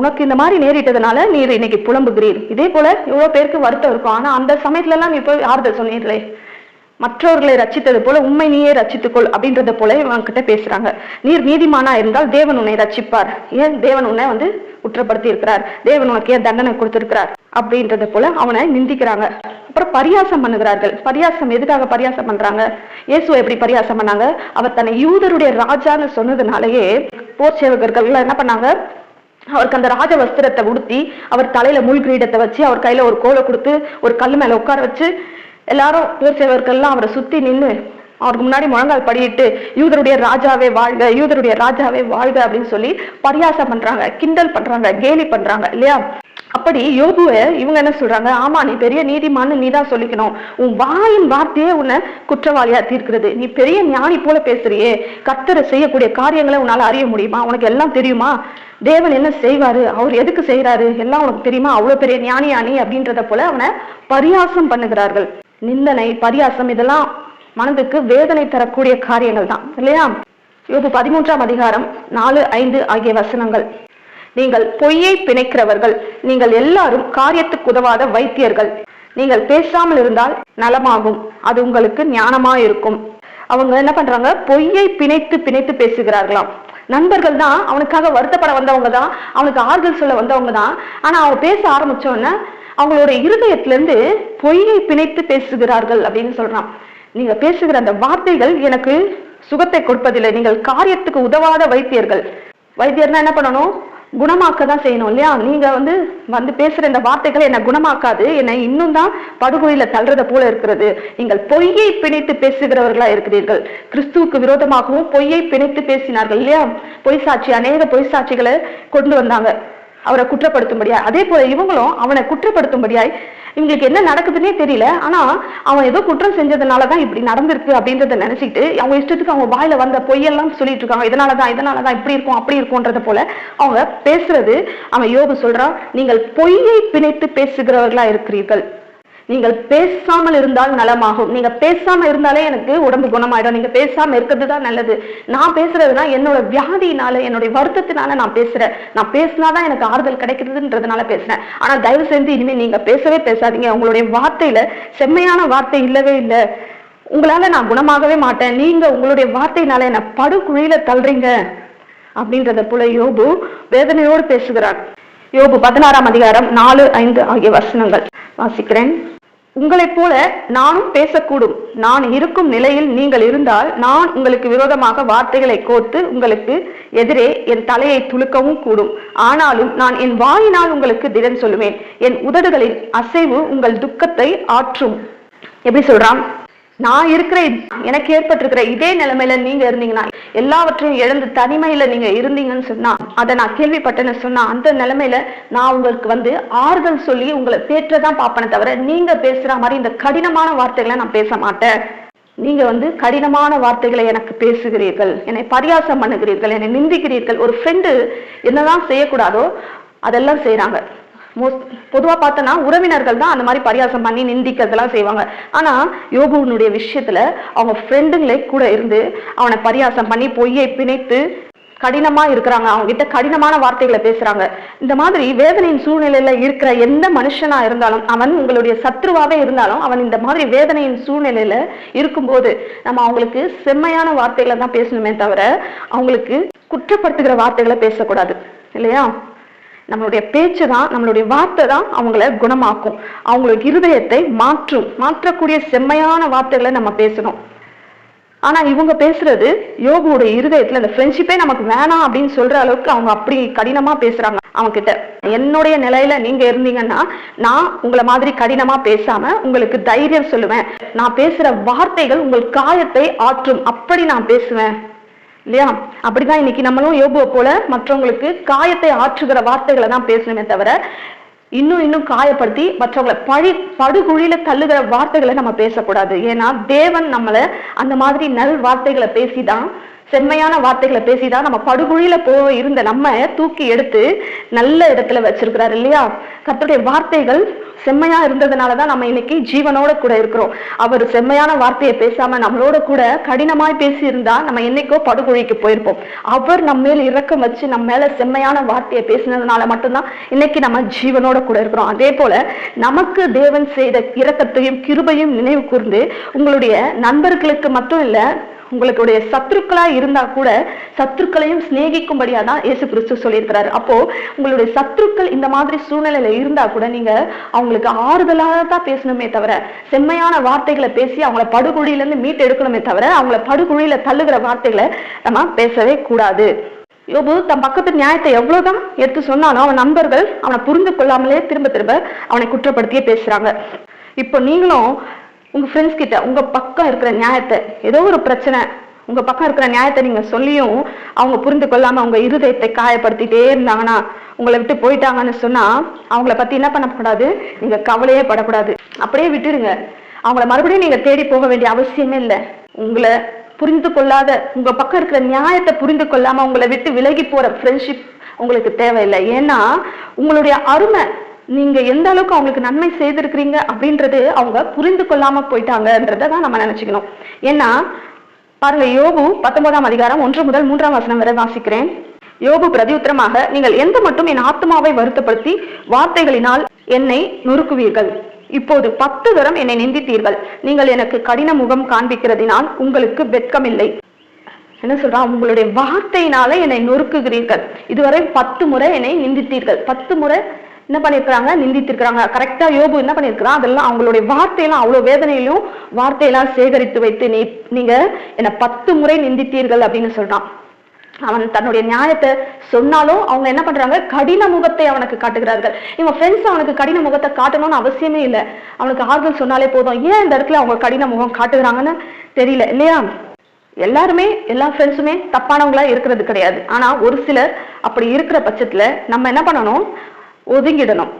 உனக்கு இந்த மாதிரி நேரிட்டதுனால நீர் இன்னைக்கு புலம்புகிறீர். இதே போல எவ்வளவு பேருக்கு வருத்தம் இருக்கும். ஆனா அந்த சமயத்துல எல்லாம் நீ போய் ஆறுதல் சொன்னீர்களே. மற்றவர்களை ரச்சித்தது போல உண்மை நீயே ரச்சித்துக்கொள் அப்படின்றத போல இவங்கிட்ட பேசுறாங்க. நீர் நீதிமானா இருந்தால் தேவன் உன்னை ரச்சிப்பார் ஏன் தேவன் உன்னை வந்து குற்றப்படுத்தி இருக்கிறார் தேவன் உனக்கு ஏன் தண்டனை கொடுத்திருக்கிறார்? அப்படின்றத போல அவனை நிந்திக்கிறாங்க. அப்புறம் பரியாசம் பண்ணுகிறார்கள். பரியாசம் எதுக்காக பரியாசம் பண்றாங்க? இயேசுவை எப்படி பரியாசம் பண்ணாங்க? அவர் தன்னை யூதருடைய ராஜான்னு சொன்னதுனாலயே போர் சேவகர்கள் என்ன பண்ணாங்க? அவருக்கு அந்த ராஜ வஸ்திரத்தை உடுத்தி அவர் தலையில முள் கிரீடத்தை வச்சு அவர் கையில ஒரு கோலை கொடுத்து ஒரு கல் மேல உட்கார வச்சு எல்லாரும் பேர் சேவர்கள்லாம் அவரை சுத்தி நின்னு அவருக்கு முன்னாடி முழங்கால் படியிட்டு யூதருடைய ராஜாவே வாழ்க யூதருடைய ராஜாவே வாழ்க அப்படின்னு சொல்லி பரியாசம் பண்றாங்க கிண்டல் பண்றாங்க கேலி பண்றாங்க இல்லையா? அப்படி யோபுவை இவங்க என்ன சொல்றாங்க? ஆமா நீ பெரிய நீதிமான்னு நீ தான் சொல்லிக்கணும். உன் வாயின் வார்த்தையே உன்னை குற்றவாளியா தீர்க்கிறது. நீ பெரிய ஞானி போல பேசுறியே. கத்தரை செய்யக்கூடிய காரியங்களை உன்னால அறிய முடியுமா? உனக்கு எல்லாம் தெரியுமா? தேவன் என்ன செய்வாரு? அவர் எதுக்கு செய்யறாரு எல்லாம் உனக்கு தெரியுமா? அவ்வளவு பெரிய ஞானியா நீ அப்படின்றத போல அவனை பரியாசம் பண்ணுகிறார்கள். நிந்தனை பரியாசம் இதெல்லாம் மனதுக்கு வேதனை தரக்கூடிய காரியங்கள் தான். இல்லையா? யோபு பதிமூன்றாம் அதிகாரம் நாலு ஐந்து ஆகிய வசனங்கள். நீங்கள் பொய்யை பிணைக்கிறவர்கள் நீங்கள் எல்லாரும் காரியத்துக்கு உதவாத வைத்தியர்கள். நீங்கள் பேசாமல் இருந்தால் நலமாகும். அது உங்களுக்கு ஞானமா இருக்கும் அவங்க என்ன பண்றாங்க? பொய்யை பிணைத்து பிணைத்து பேசுகிறார்களாம். நண்பர்கள் தான் அவனுக்காக வருத்தப்பட வந்தவங்க தான் அவனுக்கு ஆறுதல் சொல்ல வந்தவங்க தான் ஆனா அவன் பேச ஆரம்பிச்ச அவங்களோட இருதயத்திலிருந்து பொய்யை பிணைத்து பேசுகிறார்கள் அப்படின்னு சொல்றான். நீங்க பேசுகிற அந்த வார்த்தைகள் எனக்கு சுகத்தை கொடுப்பதில்லை. நீங்கள் காரியத்துக்கு உதவாத வைத்தியர்கள். வைத்தியர்னா என்ன பண்ணணும்? குணமாக்க தான் செய்யணும் இல்லையா? நீங்க வந்து வந்து பேசுற இந்த வார்த்தைகளை என்னை குணமாக்காது. என்னை இன்னும் தான் படுகொலியில தள்ளுறத போல இருக்கிறது. நீங்கள் பொய்யை பிணைத்து பேசுகிறவர்களா இருக்கிறீர்கள். கிறிஸ்துவுக்கு விரோதமாகவும் பொய்யை பிணைத்து பேசினார்கள் இல்லையா? பொய் சாட்சி அநேக பொய் சாட்சிகளை கொண்டு வந்தாங்க. அவரை குற்றப்படுத்தும்படியா? அதே போல இவங்களும் அவனை குற்றப்படுத்தும்படியாய் இவங்களுக்கு என்ன நடக்குதுன்னே தெரியல. ஆனா அவன் ஏதோ குற்றம் செஞ்சதுனாலதான் இப்படி நடந்திருக்கு அப்படின்றத நினைச்சிட்டு அவங்க இஷ்டத்துக்கு அவங்க வாயில வந்த பொய்யெல்லாம் சொல்லிட்டு இருக்காங்க. இதனாலதான் இதனாலதான் இப்படி இருக்கும் அப்படி இருக்கும்ன்றத போல அவங்க பேசுறது. அவன் யோபு சொல்றான் நீங்கள் பொய்யை பிணைத்து பேசுகிறவர்களா இருக்கிறீர்கள். நீங்கள் பேசாமல் இருந்தால் நலமாகும். நீங்க பேசாம இருந்தாலே எனக்கு உடம்பு குணமாயிடும். நீங்க பேசாம இருக்கிறது தான் நல்லது. நான் பேசுறதுனா என்னோட வியாதியினால என்னுடைய வருத்தத்தினால நான் பேசுறேன். நான் பேசினாதான் எனக்கு ஆறுதல் கிடைக்கிறதுன்றதுனால பேசுறேன். ஆனா தயவு செஞ்சு இனிமே நீங்க பேசவே பேசாதீங்க. உங்களுடைய வார்த்தையில செம்மையான வார்த்தை இல்லவே இல்லை. உங்களால நான் குணமாகவே மாட்டேன். நீங்க உங்களுடைய வார்த்தையினால என்ன படுகுழியில தள்ளுறீங்க. அப்படின்றத போல யோபு வேதனையோடு பேசுகிறார். யோபு பதினாறாம் அதிகாரம் நாலு ஐந்து ஆகிய வசனங்கள் வாசிக்கிறேன். உங்களைப் போல நானும் பேசக்கூடும். நான் இருக்கும் நிலையில் நீங்கள் இருந்தால் நான் உங்களுக்கு விரோதமாக வார்த்தைகளை கோர்த்து உங்களுக்கு எதிரே என் தலையை துலுக்கவும் கூடும். ஆனாலும் நான் என் வாயினால் உங்களுக்கு திடன் சொல்லுவேன். என் உதடுகளின் அசைவு உங்கள் துக்கத்தை ஆற்றும். எப்படி சொல்றான்? நான் இருக்கிற எனக்கு ஏற்பட்டிருக்கிற இதே நிலைமையில நீங்க இருந்தீங்கன்னா எல்லாவற்றையும் இழந்து தனிமையில நீங்க இருந்தீங்கன்னு சொன்னா அதை நான் கேள்விப்பட்டேன்னு சொன்னா அந்த நிலைமையில நான் உங்களுக்கு வந்து ஆறுதல் சொல்லி உங்களை பேற்றதான் பார்ப்பேனே தவிர நீங்க பேசுற மாதிரி இந்த கடினமான வார்த்தைகளை நான் பேச மாட்டேன். நீங்க வந்து கடினமான வார்த்தைகளை எனக்கு பேசுகிறீர்கள் என்னை பரியாசம் பண்ணுகிறீர்கள் என்னை நிந்திக்கிறீர்கள். ஒரு ஃப்ரெண்டு என்னதான் செய்யக்கூடாதோ அதெல்லாம் செய்யறாங்க மோஸ்ட் பொதுவா பார்த்தோன்னா உறவினர்கள் தான் அந்த மாதிரி பரியாசம் பண்ணி நிந்திக்கிறதெல்லாம் செய்வாங்க. ஆனா யோகுனுடைய விஷயத்துல அவங்க ஃப்ரெண்டுங்களே கூட இருந்து அவனை பரியாசம் பண்ணி பொய்யை பிணைத்து கடினமா இருக்கிறாங்க. அவங்க கிட்ட கடினமான வார்த்தைகளை பேசுறாங்க. இந்த மாதிரி வேதனையின் சூழ்நிலையில இருக்கிற எந்த மனுஷனா இருந்தாலும் அவன் உங்களுடைய சத்ருவாவே இருந்தாலும் அவன் இந்த மாதிரி வேதனையின் சூழ்நிலையில இருக்கும்போது நம்ம அவங்களுக்கு செம்மையான வார்த்தைகளை தான் பேசணுமே தவிர அவங்களுக்கு குற்றப்படுத்துகிற வார்த்தைகளை பேசக்கூடாது. இல்லையா? நம்மளுடைய பேச்சு தான் நம்மளுடைய வார்த்தை தான் அவங்கள குணமாக்கும். அவங்களுக்கு இருதயத்தை மாற்றும் மாற்றக்கூடிய செம்மையான வார்த்தைகளை நம்ம பேசணும். ஆனா இவங்க பேசுறது யோகுடைய இருதயத்துல இந்த ஃப்ரெண்ட்ஷிப்பே நமக்கு வேணாம் அப்படின்னு சொல்ற அளவுக்கு அவங்க அப்படி கடினமா பேசுறாங்க அவங்க கிட்ட என்னுடைய நிலையில நீங்க இருந்தீங்கன்னா நான் உங்களை மாதிரி கடினமா பேசாம உங்களுக்கு தைரியம் சொல்லுவேன். நான் பேசுற வார்த்தைகள் உங்கள் காயத்தை ஆற்றும். அப்படி நான் பேசுவேன். இல்லையா? அப்படிதான் இன்னைக்கு நம்மளும் யோபுவை போல மற்றவங்களுக்கு காயத்தை ஆற்றுகிற வார்த்தைகளை தான் பேசணுமே தவிர இன்னும் இன்னும் காயப்படுத்தி மற்றவங்களை பழி படுகுழியில தள்ளுகிற வார்த்தைகளை நம்ம பேசக்கூடாது. ஏன்னா தேவன் நம்மளை அந்த மாதிரி நல் வார்த்தைகளை பேசிதான் செம்மையான வார்த்தைகளை பேசிதான் நம்ம படுகுழியில போக இருந்த நம்ம தூக்கி எடுத்து நல்ல இடத்துல வச்சிருக்கிறாரு இல்லையா? கத்தருடைய வார்த்தைகள் செம்மையா இருந்ததுனால தான் நம்ம இன்னைக்கு ஜீவனோட கூட இருக்கிறோம். அவர் செம்மையான வார்த்தையை பேசாம நம்மளோட கூட கடினமாய் பேசி இருந்தா நம்ம என்னைக்கோ படுகொழிக்கு போயிருப்போம். அவர் நம்ம மேல் இறக்கம் வச்சு நம்ம மேல செம்மையான வார்த்தையை பேசினதுனால மட்டும்தான் இன்னைக்கு நம்ம ஜீவனோட கூட இருக்கிறோம். அதே போல நமக்கு தேவன் செய்த இரக்கத்தையும் கிருபையும் நினைவு கூர்ந்து உங்களுடைய நண்பர்களுக்கு மட்டும் இல்ல உங்களுடைய சத்துருக்களா இருந்தா கூட சத்துருக்களையும் சிநேகிக்கும்படியா தான் இயேசு கிறிஸ்து சொல்லியிருக்கிறாரு. அப்போ உங்களுடைய சத்துருக்கள் இந்த மாதிரி சூழ்நிலையில இருந்தா கூட நீங்க அவங்களுக்கு ஆறுதலாக தான் பேசணுமே தவிர செம்மையான வார்த்தைகளை பேசி அவங்கள படுகுழியில இருந்து மீட்டு எடுக்கணுமே தவிர அவங்கள படுகுழியில தள்ளுகிற வார்த்தைகளை நம்ம பேசவே கூடாது. யோபு தன் பக்கத்து நியாயத்தை எவ்வளவுதான் எடுத்து சொன்னாலும் அவன் நண்பர்கள் அவனை புரிந்து கொள்ளாமலே திரும்ப திரும்ப அவனை குற்றப்படுத்தியே பேசுறாங்க. இப்போ நீங்களும் உங்க ஃப்ரெண்ட்ஸ் கிட்ட உங்க பக்கம் இருக்கிற நியாயத்தை ஏதோ ஒரு பிரச்சனை உங்க பக்கம் இருக்கிற நியாயத்தை நீங்க சொல்லியும் அவங்க புரிந்து கொள்ளாம உங்க இருதயத்தை காயப்படுத்திட்டே இருந்தாங்கன்னா உங்களை விட்டு போயிட்டாங்கன்னு சொன்னா அவங்கள பத்தி என்ன பண்ணக்கூடாது? நீங்க கவலையே படக்கூடாது. அப்படியே விட்டுருங்க அவங்கள மறுபடியும் நீங்க தேடி போக வேண்டிய அவசியமே இல்லை. உங்களை புரிந்து கொள்ளாத உங்க பக்கம் இருக்கிற நியாயத்தை புரிந்து கொள்ளாம உங்களை விட்டு விலகி போற ஃப்ரெண்ட்ஷிப் உங்களுக்கு தேவையில்லை. ஏன்னா உங்களுடைய அருமை நீங்க எந்த அளவுக்கு அவங்களுக்கு நன்மை செய்திருக்கிறீங்க அப்படின்றது அவங்க புரிந்து கொள்ளாம போயிட்டாங்கன்றத தான் நம்ம நினைச்சுக்கணும். ஏன்னா பாருங்க யோபு பத்தொன்பதாம் அதிகாரம் ஒன்று முதல் மூன்றாம் வசனம் வரை வாசிக்கிறேன். யோபு பிரதியுத்தரமாக நீங்கள் எந்த மட்டும் என் ஆத்மாவை வருத்தப்படுத்தி வார்த்தைகளினால் என்னை நொறுக்குவீர்கள்? இப்போது பத்து தரம் என்னை நிந்தித்தீர்கள். நீங்கள் எனக்கு கடின முகம் காண்பிக்கிறதினால் உங்களுக்கு வெட்கமில்லை. என்ன சொல்றா? உங்களுடைய வார்த்தையினால என்னை நொறுக்குகிறீர்கள். இதுவரை பத்து முறை என்னை நிந்தித்தீர்கள். பத்து முறை என்ன பண்ணியிருக்கிறாங்க நிந்தித்திருக்கிறாங்க. கரெக்டா யோபு என்ன பண்ணியிருக்கிறான் அதெல்லாம் அவங்களுடைய வார்த்தையெல்லாம் அவ்வளவு வேதனையிலும் வார்த்தையெல்லாம் சேகரித்து வைத்து நீ நீங்க என்னை பத்து முறை நிந்தித்தீர்கள் அப்படின்னு சொல்றான். அவன் தன்னுடைய நியாயத்தை சொன்னாலும் அவங்க என்ன பண்றாங்க? கடின முகத்தை அவனுக்கு காட்டுகிறார்கள். இவன் ஃப்ரெண்ட்ஸ் அவனுக்கு கடின முகத்தை காட்டணும்னு அவசியமே இல்லை. அவனுக்கு ஆறுதல் சொன்னாலே போதும். ஏன் இந்த இடத்துல அவங்க கடின முகம் காட்டுகிறாங்கன்னு தெரியல இல்லையா? எல்லாருமே எல்லா ஃப்ரெண்ட்ஸுமே தப்பானவங்களா இருக்கிறது கிடையாது. ஆனா ஒரு சிலர் அப்படி இருக்கிற பட்சத்துல நம்ம என்ன பண்ணணும்? ஒதுங்கிடணும்.